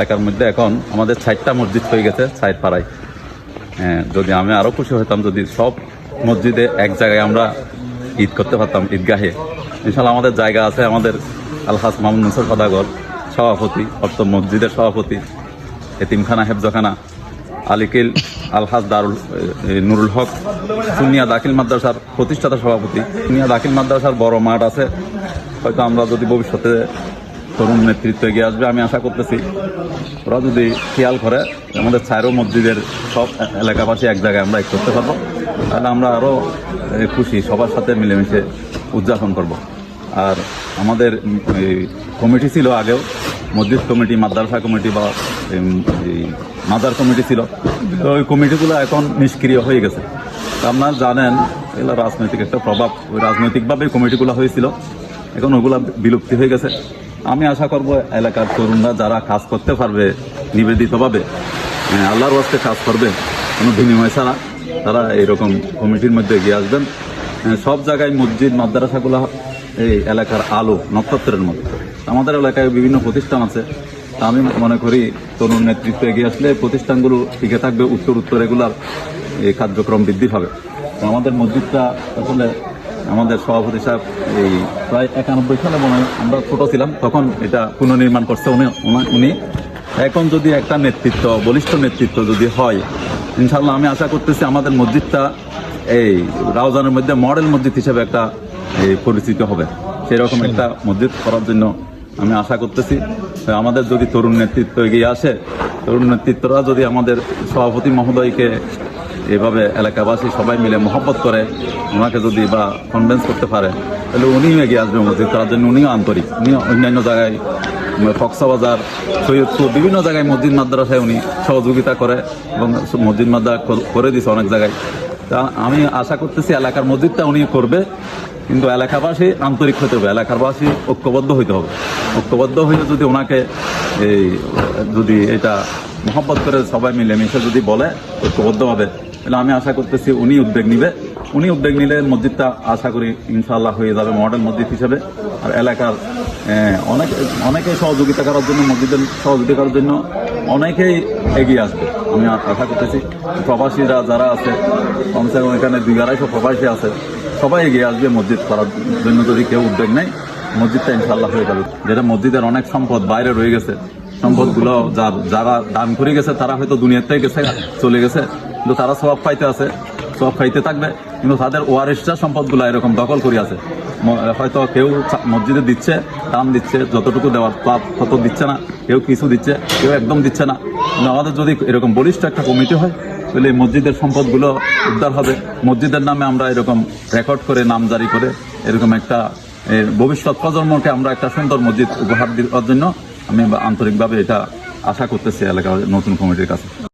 এলাকার মধ্যে এখন আমাদের ষাটটা মসজিদ হয়ে গেছে সাইড পাড়ায়। হ্যাঁ যদি আমি আরও খুশি হতাম, যদি সব মসজিদে এক জায়গায় আমরা ঈদ করতে পারতাম, ঈদগাহে। ইনশাল্লাহ আমাদের জায়গা আছে আমাদের আলহাস মামুন নসর সদাগর সভাপতি, অর্থ মসজিদের সভাপতি, এতিমখানা, হেফজখানা, আলিকিল আলহাস দারুল নুরুল হক, সুনিয়া দাখিল মাদ্রাসার প্রতিষ্ঠাতা সভাপতি। সুনিয়া দাখিল মাদ্রাসার বড় মাঠ আছে। হয়তো আমরা যদি ভবিষ্যতে তরুণ নেতৃত্ব এগিয়ে আসবে, আমি আশা করতেছি ওরা যদি খেয়াল করে আমাদের ছায়রো মসজিদের সব এলাকাবাসী এক জায়গায় আমরা এক করতে পারব, তাহলে আমরা আরও খুশি, সবার সাথে মিলেমিশে উদযাপন করব। আর আমাদের কমিটি ছিল আগেও, মসজিদ কমিটি, মাদ্রাসা কমিটি বা মাদার কমিটি ছিল, তো ওই কমিটিগুলো এখন নিষ্ক্রিয় হয়ে গেছে। আপনারা জানেন, এগুলো রাজনৈতিক একটা প্রভাব, ওই রাজনৈতিকভাবে কমিটিগুলো হয়েছিল, এখন ওগুলা বিলুপ্তি হয়ে গেছে। আমি আশা করব এলাকার তরুণরা যারা কাজ করতে পারবে নিবেদিতভাবে হ্যাঁ, আল্লাহর ওয়াস্তে কাজ করবে কোনো বিনিময় ছাড়া তারা এইরকম কমিটির মধ্যে এগিয়ে আসবেন। হ্যাঁ, সব জায়গায় মসজিদ মাদ্রাসাগুলো এই এলাকার আলো নক্ষত্রের মতো। আমাদের এলাকায় বিভিন্ন প্রতিষ্ঠান আছে। আমি মনে করি তরুণ নেতৃত্ব এগিয়ে আসলে প্রতিষ্ঠানগুলো টিকে থাকবে উত্তর উত্তর এগুলার এই কার্যক্রম বৃদ্ধি পাবে। আমাদের মসজিদটা আসলে আমাদের সভাপতি সাহেব এই প্রায় একানব্বই সালে মনে হয় আমরা ছোট ছিলাম তখন এটা পুনর্নির্মাণ করছে উনি উনি- উনি। এখন যদি একটা নেতৃত্ব বলিষ্ঠ নেতৃত্ব যদি হয় ইনশাল্লাহ আমি আশা করতেছি আমাদের মসজিদটা এই রাউজানের মধ্যে মডেল মসজিদ হিসেবে একটা এই, পরিচিত হবে। সেরকম একটা মসজিদ করার জন্য আমি আশা করতেছি। আমাদের যদি তরুণ নেতৃত্ব এগিয়ে আসে তরুণ নেতৃত্বরা যদি আমাদের সভাপতি মহোদয়কে এভাবে এলাকাবাসী সবাই মিলে মহব্বত করে ওনাকে যদি বা কনভেন্স করতে পারে, তাহলে উনিও এগিয়ে আসবে মসজিদ করার জন্য। উনিও আন্তরিক উনি অন্যান্য জায়গায় কক্সাবাজার সৈয়দপুর, বিভিন্ন জায়গায় মসজিদ মাদ্রাসায় উনি সহযোগিতা করে এবং মসজিদ মাদ্রাসা করে দিছে অনেক জায়গায়। তা আমি আশা করতেছি এলাকার মসজিদটা উনি করবে, কিন্তু এলাকাবাসী আন্তরিক হতে হবে, এলাকাবাসী ঐক্যবদ্ধ হইতে হবে। ঐক্যবদ্ধ হয়ে যদি ওনাকে এই, যদি এটা মহব্বত করে সবাই মিলেমিশে যদি বলে, ঐক্যবদ্ধভাবে তাহলে আমি আশা করতেছি উনি উদ্যোগ নিবে। উনি উদ্যোগ নিলে মসজিদটা আশা করি ইনশাল্লাহ হয়ে যাবে মডেল মসজিদ হিসেবে। আর এলাকার অনেক, অনেকেই সহযোগিতা করার জন্য, মসজিদের সহযোগিতা করার জন্য অনেকেই এগিয়ে আসবে। আমি আশা করতেছি প্রবাসীরা যারা আছে কমসে কম এখানে দুই আড়াইশো প্রবাসী আছে, সবাই এগিয়ে আসবে মসজিদ করার জন্য যদি কেউ উদ্যোগ নেয়, মসজিদটা ইনশাল্লাহ হয়ে যাবে। যেটা মসজিদের অনেক সম্পদ বাইরে রয়ে গেছে। সম্পদগুলো যার, যারা দান করে গেছে, তারা হয়তো দুনিয়ার গেছে, চলে গেছে। কিন্তু তারা সব পাইতে আছে সব খাইতে থাকবে, কিন্তু তাদের ওয়ারিসরা সম্পদগুলো এরকম দখল করে আছে। হয়তো কেউ মসজিদে দিচ্ছে, দাম দিচ্ছে, যতটুকু দেওয়ার তা- তত দিচ্ছে না, কেউ কিছু দিচ্ছে, কেউ একদম দিচ্ছে না। আমাদের যদি এরকম বলিষ্ঠ একটা কমিটি হয়, তাহলে এই মসজিদের সম্পদগুলো উদ্ধার হবে। মসজিদের নামে আমরা এরকম রেকর্ড করে, নাম জারি করে, এরকম একটা ভবিষ্যৎ প্রজন্মকে আমরা একটা সুন্দর মসজিদ উপহার দেওয়ার জন্য আমি আন্তরিকভাবে এটা আশা করতেছি এলাকার নতুন কমিটির কাছে।